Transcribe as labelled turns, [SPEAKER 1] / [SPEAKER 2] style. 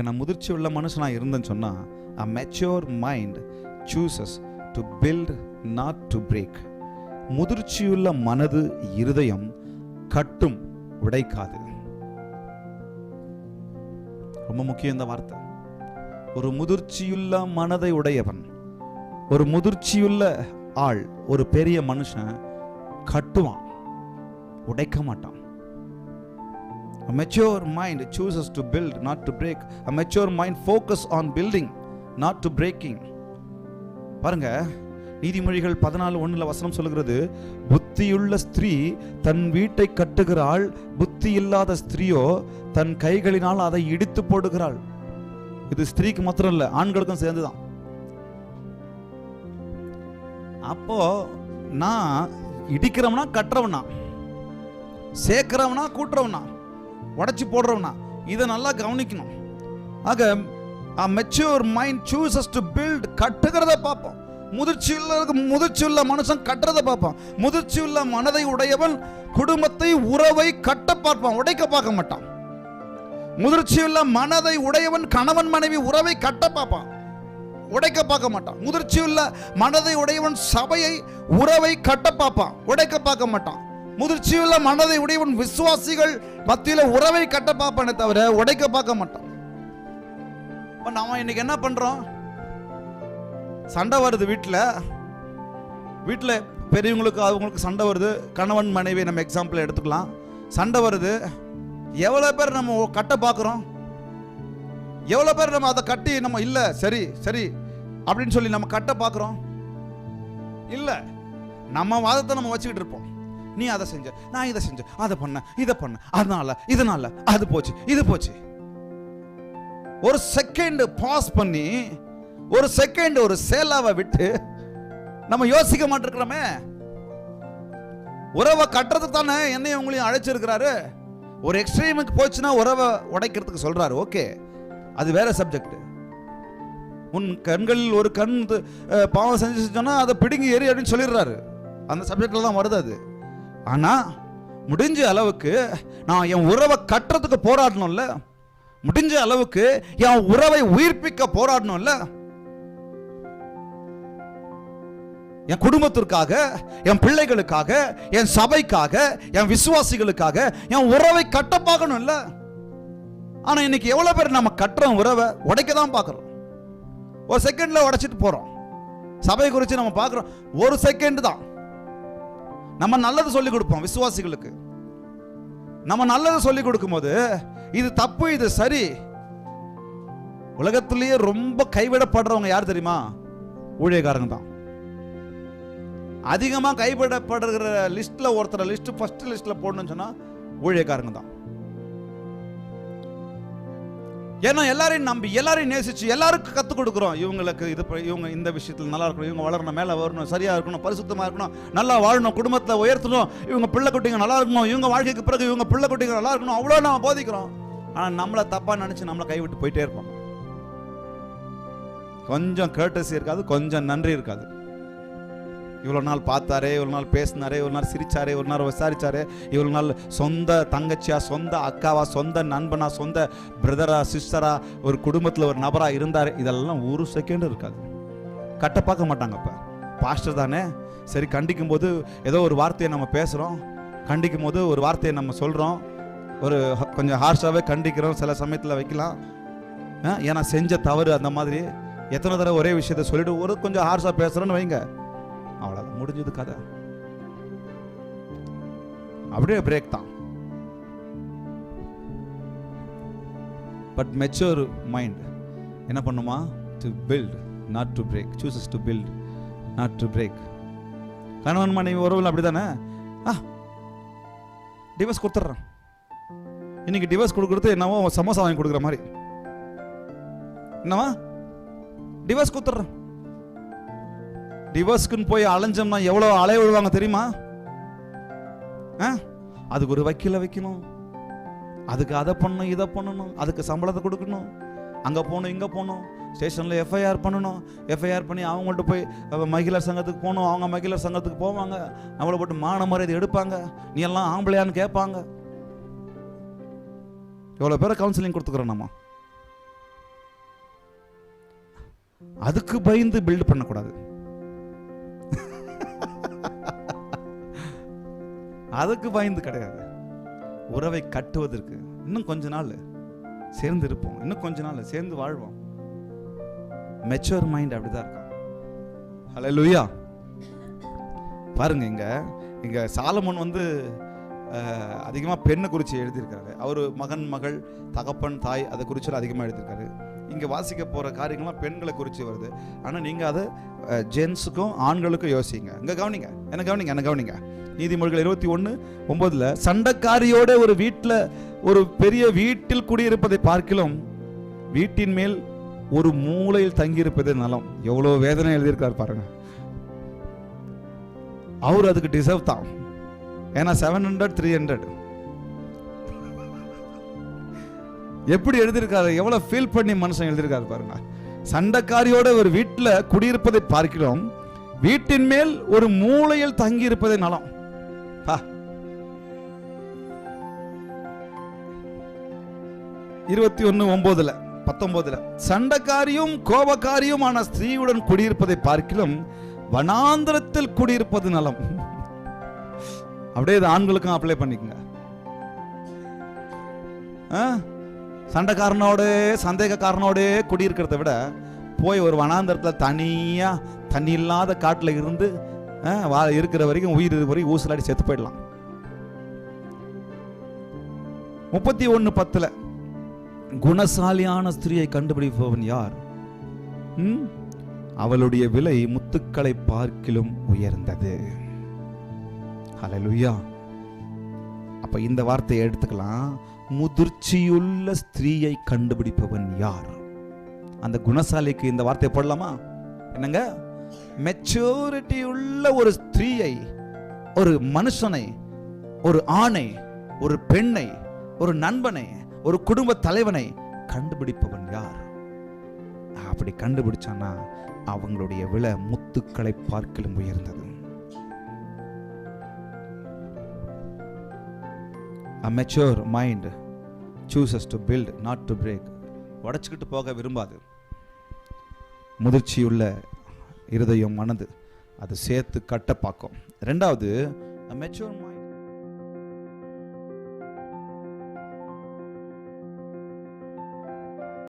[SPEAKER 1] ஆக நான் முதிர்ச்சி உள்ள மனுஷனாக இருந்தேன்னு சொன்னால் a mature mind chooses to build not to break முதிர்ச்சியுள்ள மனது இருதயம் கட்டும் உடைக்காது. ரொம்ப முக்கியம் இந்த வார்த்தை. ஒரு முதிர்ச்சியுள்ள மனதை உடையவன் ஒரு முதிர்ச்சியுள்ள ஆள் ஒரு பெரிய மனுஷன் கட்டுவான் உடைக்க மாட்டான். A mature mind chooses to build, not to break. A mature mind focus on building, not to breaking. பாருங்க நீதிமொழிகள் பதினாலு ஒன்றில் வசனம் சொல்லுகிறது புத்தியுள்ள ஸ்திரீ தன் வீட்டை கட்டுகிறாள் புத்தி இல்லாத ஸ்திரீயோ தன் கைகளினால் அதை இடித்து போடுகிறாள் இது ஸ்திரீக்கு மாத்திரம் இல்லை ஆண்களுக்கும் சேர்ந்துதான் அப்போ நான் இடிக்கிறவனா கட்டுறவனா சேர்க்கிறவனா கூட்டுறவனா உடச்சி போடுறோம்னா இதை நல்லா கவனிக்கணும். ஆக mature mind chooses to build கட்டுகிறத பார்ப்போம். முதிர்ச்சி உள்ள முதிர்ச்சி உள்ள மனுஷன் கட்டுறத பார்ப்பான் முதிர்ச்சி உள்ள மனதை உடையவன் குடும்பத்தை உறவை கட்ட பார்ப்பான் உடைக்க பார்க்க மாட்டான். முதிர்ச்சி உள்ள மனதை உடையவன் கணவன் மனைவி உறவை கட்ட பார்ப்பான் உடைக்க பார்க்க மாட்டான். முதிர்ச்சி உள்ள மனதை உடையவன் சபையை உறவை கட்ட பார்ப்பான் உடைக்க பார்க்க மாட்டான். முதிர்ச்சியுள்ள மனதை உடையவன் விசுவாசிகள் மத்தியில் உறவை கட்ட பார்ப்பானே தவிர உடைக்க பார்க்க மாட்டான். இப்போ நாம் இன்னைக்கு என்ன பண்ணுறோம் சண்டை வருது வீட்டில் வீட்டில் பெரியவங்களுக்கு அவங்களுக்கு சண்டை வருது. கணவன் மனைவி நம்ம எக்ஸாம்பிள் எடுத்துக்கலாம். சண்டை வருது. எவ்வளோ பேர் நம்ம கட்ட பார்க்குறோம்? எவ்வளோ பேர் நம்ம அதை கட்டி நம்ம இல்லை சரி சரி அப்படின்னு சொல்லி நம்ம கட்ட பார்க்குறோம்? இல்லை. நம்ம வாதத்தை நம்ம வச்சுக்கிட்டு இருப்போம். நீ அதை செஞ்ச நான் இதை செஞ்சேன் அதை பண்ண இதை பண்ண. அதனால இதனால அது போச்சு இது போச்சு. ஒரு செகண்ட் பாஸ் பண்ணி ஒரு செகண்ட் ஒரு சேலாவை விட்டு நம்ம யோசிக்க மாட்டிருக்கிறோமே. உறவை கட்டுறதுக்கு தானே என்னையும் உங்களையும் அழைச்சிருக்கிறாரு. ஒரு எக்ஸ்ட்ரீமுக்கு போச்சுன்னா உறவை உடைக்கிறதுக்கு சொல்றாரு ஓகே அது வேற சப்ஜெக்ட் உன் கண்களில் ஒரு கண் பாவம் செஞ்சு சொன்னா அதை பிடுங்கி எரி அப்படின்னு சொல்லிடுறாரு. அந்த சப்ஜெக்ட்ல தான் வருது அது. ஆனால் முடிஞ்ச அளவுக்கு நான் என் உறவை கட்டுறதுக்கு போராடணும்ல? முடிஞ்ச அளவுக்கு என் உறவை உயிர்ப்பிக்க போராடணும்ல? என் குடும்பத்திற்காக என் பிள்ளைகளுக்காக என் சபைக்காக என் விசுவாசிகளுக்காக என் உறவை கட்ட பார்க்கணும்ல? ஆனால் இன்னைக்கு எவ்வளோ பேர் நம்ம கட்டுறோம் உறவை உடைக்க தான் பார்க்குறோம். ஒரு செகண்டில் உடைச்சிட்டு போகிறோம் சபை குறித்து நம்ம பார்க்குறோம். ஒரு செகண்ட் தான். நம்ம நல்லது சொல்லி கொடுப்போம் விசுவாசிகளுக்கு. நம்ம நல்லதை சொல்லி கொடுக்கும்போது இது தப்பு இது சரி. உலகத்திலேயே ரொம்ப கைவிடப்படுறவங்க யார் தெரியுமா? ஊழியக்காரங்க தான். அதிகமாக கைவிடப்படுகிற லிஸ்ட்டில் ஒருத்தர் லிஸ்ட்டு ஃபஸ்ட்டு லிஸ்ட்டில் போடணும்னு சொன்னால் ஊழியக்காரங்க தான். ஏன்னா எல்லாரையும் நம்பி எல்லாரையும் நேசிச்சு எல்லாருக்கும் கற்றுக் கொடுக்குறோம். இவங்களுக்கு இது இவங்க இந்த விஷயத்தில் நல்லா இருக்கணும் இவங்க வளரணும் மேலே வரணும் சரியாக இருக்கணும் பரிசுத்தமாக இருக்கணும் நல்லா வாழணும் குடும்பத்தை உயர்த்தணும் இவங்க பிள்ளை குட்டிங்க நல்லா இருக்கணும் இவங்க வாழ்க்கைக்கு பிறகு இவங்க பிள்ளை குட்டிங்க நல்லா இருக்கணும் அவ்வளோ நம்ம போதிக்கிறோம். ஆனால் நம்மளை தப்பாக நினச்சி நம்மளை கைவிட்டு போயிட்டே இருப்போம். கொஞ்சம் கேட்டசி இருக்காது கொஞ்சம் நன்றி இருக்காது. இவ்வளோ நாள் பார்த்தாரே இவ்வளோ நாள் பேசினாரே இவ்வளோ நாள் சிரிச்சாரே ஒரு நாள் விசாரிச்சாரே இவ்வளோ நாள் சொந்த தங்கச்சியா சொந்த அக்காவா சொந்த நண்பனா சொந்த பிரதரா சிஸ்டரா ஒரு குடும்பத்தில் ஒரு நபராக இருந்தார் இதெல்லாம் ஒரு செகண்ட் இருக்காது. கட்ட பார்க்க மாட்டாங்க அப்போ. பாஸ்டர் தானே? சரி கண்டிக்கும் போது ஏதோ ஒரு வார்த்தையை நம்ம பேசுகிறோம் கண்டிக்கும் போது ஒரு வார்த்தையை நம்ம சொல்கிறோம் ஒரு கொஞ்சம் ஹார்ஷாகவே கண்டிக்கிறோம். சில சமயத்தில் வைக்கலாம். ஏன்னா செஞ்ச தவறு அந்த மாதிரி. எத்தனை தடவை ஒரே விஷயத்த சொல்லிட்டு ஒரு கொஞ்சம் ஹார்ஷாக பேசுகிறோன்னு வைங்க. முடிஞ்சது கதை. அப்படியே பிரேக் தான். பட் மெச்சூர் மைண்ட் என்ன பண்ணுமா? To build not to break chooses to build not to break கணவன் மனைவி உறவுல அப்படி தானே ஆ. டிவோர்ஸ் கொடுத்துட்றேன். இன்னைக்கு டிவோர்ஸ் கொடுக்குறது என்னவோ சமோசா வாங்கி கொடுக்குற மாதிரி. என்னவா? டிவோர்ஸ் கொடுத்துட்றேன். டிவோர்ஸ்க்குன்னு போய் அலைஞ்சோம்னா எவ்வளோ அலைய விடுவாங்க தெரியுமா? ஆ? அதுக்கு ஒரு வக்கீல வைக்கணும். அதுக்கு அதை பண்ணணும் இதை பண்ணணும் அதுக்கு சம்பளத்தை கொடுக்கணும். அங்கே போகணும் இங்கே போகணும். ஸ்டேஷனில் எஃப்ஐஆர் பண்ணணும். எஃப்ஐஆர் பண்ணி அவங்கள்ட்ட போய் மகிழர் சங்கத்துக்கு போகணும். அவங்க மகிழர் சங்கத்துக்கு போவாங்க. நம்மளை போட்டு மான மரியாதை எடுப்பாங்க. நீ எல்லாம் ஆம்பளையான்னு கேட்பாங்க. எவ்வளோ பேரை கவுன்சிலிங் கொடுத்துக்குறோம் நம்ம? அதுக்கு பயந்து பில்டு பண்ணக்கூடாது. அதுக்கு பயந்து கிடையாது. உறவை கட்டுவதற்கு இன்னும் கொஞ்ச நாள் சேர்ந்து இருப்போம் இன்னும் கொஞ்ச நாள் சேர்ந்து வாழ்வோம். மெச்சூர் மைண்ட் அப்படிதான் இருக்கும். ஹலோ லூயா பாருங்க இங்க இங்க சாலமோன் வந்து அதிகமாக பெண்ணை குறித்து எழுதியிருக்காரு அவர் மகன் மகள் தகப்பன் தாய் அதை குறித்து அதிகமாக எழுதியிருக்காரு. இங்கே வாசிக்க போகிற காரியங்கள்லாம் பெண்களை குறித்து வருது. ஆனால் நீங்கள் அதை ஜென்ஸுக்கும் ஆண்களுக்கும் யோசிங்க. இங்கே கவனிங்க என்ன கவனிங்க என்ன கவனிங்க? நீதிமொழிகள் இருபத்தி ஒன்று ஒன்பதில் சண்டைக்காரியோட ஒரு வீட்டில் ஒரு பெரிய வீட்டில் குடியிருப்பதை பார்க்கிலும் வீட்டின் மேல் ஒரு மூலையில் தங்கியிருப்பதே நலம். எவ்வளோ வேதனை எழுதியிருக்கார் பாருங்க. அவர் அதுக்கு டிசர்வ் தான். ஏன்னா செவன் ஹண்ட்ரட் த்ரீ ஹண்ட்ரட் எப்படி எழுதியிருக்காரு? எவ்வளவு ஃபீல் பண்ணி மனுஷன் எழுதியிருக்காரு பாருங்க. சண்டைக்காரியோட ஒரு வீட்டில் குடியிருப்பதை பார்க்கிறோம் வீட்டின் மேல் ஒரு மூலையில் தங்கியிருப்பதே நலம். இருபத்தி ஒன்று ஒம்போதில் பத்தொம்போதில் சண்டைக்காரியும் கோபக்காரியுமான ஸ்திரீயுடன் குடியிருப்பதை பார்க்கிலும் வனாந்திரத்தில் குடியிருப்பது நலம். அப்படியே இது ஆண்களுக்கும் அப்ளை பண்ணிக்கங்க. ஆ? சந்தேகக்காரனோடு குடியிருக்கிறத விட போய் ஒரு வனாந்தரத்தில் தனியாக தண்ணி இல்லாத காட்டில் இருந்து ஆ, வா இருக்கிற வரைக்கும் உயிர் இருக்கிற வரைக்கும் ஊசலாடி செத்து போயிடலாம். முப்பத்தி ஒன்று பத்தில் குணசாலியான ஸ்திரியை கண்டுபிடிப்பவன் யார்? அவளுடைய விலை முத்துக்களை பார்க்கிலும் உயர்ந்தது. ஹalleluya. அப்ப இந்த வார்த்தையை எடுத்துக்கலாம். முதிர்ச்சியுள்ள ஸ்திரீயை கண்டுபிடிப்பவன் யார்? அந்த குணசாலிக்கு இந்த வார்த்தையை போடலாமா? என்னங்க? மெச்சூரிட்டி உள்ள ஒரு ஸ்திரீயை ஒரு மனுஷனை ஒரு ஆணை ஒரு பெண்ணை ஒரு நண்பனை ஒரு குடும்ப தலைவனை கண்டுபிடிப்பவன் யார்? அப்படி கண்டுபிடிச்சானா அவங்களுடைய விலை முத்துக்களை பார்க்கலும் உயர்ந்தது. A mind chooses chooses to build, not to உடச்சிக்கிட்டு போக விரும்பாது. முதிர்ச்சியுள்ள இருதயம் மனது அது சேர்த்து கட்ட பார்க்கும். ரெண்டாவது மெச்சோர்